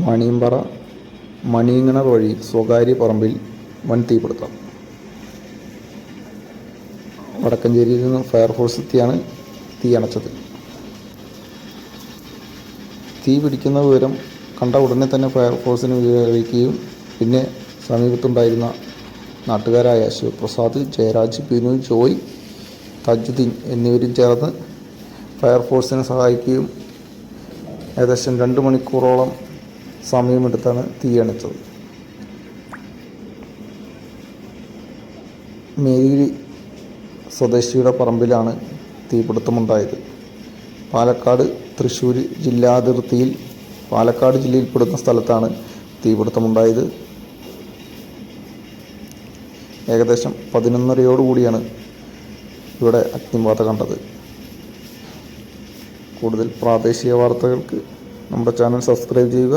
മണിയമ്പറ മണിയങ്ങണർ വഴി സ്വകാര്യ പറമ്പിൽ വൻ തീപിടുത്തം. വടക്കഞ്ചേരിയിൽ നിന്ന് ഫയർഫോഴ്സ് എത്തിയാണ് തീ അണച്ചത്. തീ പിടിക്കുന്ന വിവരം കണ്ട ഉടനെ തന്നെ ഫയർഫോഴ്സിന് വിവരിക്കുകയും പിന്നെ സമീപത്തുണ്ടായിരുന്ന നാട്ടുകാരായ ശിവപ്രസാദ് ജയരാജ് ബിനു ജോയ് തജുദ്ദീൻ എന്നിവരും ചേർന്ന് ഫയർഫോഴ്സിനെ സഹായിക്കുകയും ഏകദേശം രണ്ട് മണിക്കൂറോളം സമയമെടുത്താണ് തീയണച്ചത് മേരി സ്വദേശിയുടെ പറമ്പിലാണ് തീപിടുത്തമുണ്ടായത്. പാലക്കാട് തൃശ്ശൂർ ജില്ലാതിർത്തിയിൽ പാലക്കാട് ജില്ലയിൽപ്പെടുന്ന സ്ഥലത്താണ് തീപിടുത്തമുണ്ടായത്. ഏകദേശം പതിനൊന്നരയോടുകൂടിയാണ് ഇവിടെ അഗ്നിബാധ കണ്ടത്. കൂടുതൽ പ്രാദേശിക വാർത്തകൾക്ക് നമ്മുടെ ചാനൽ സബ്സ്ക്രൈബ് ചെയ്യുക.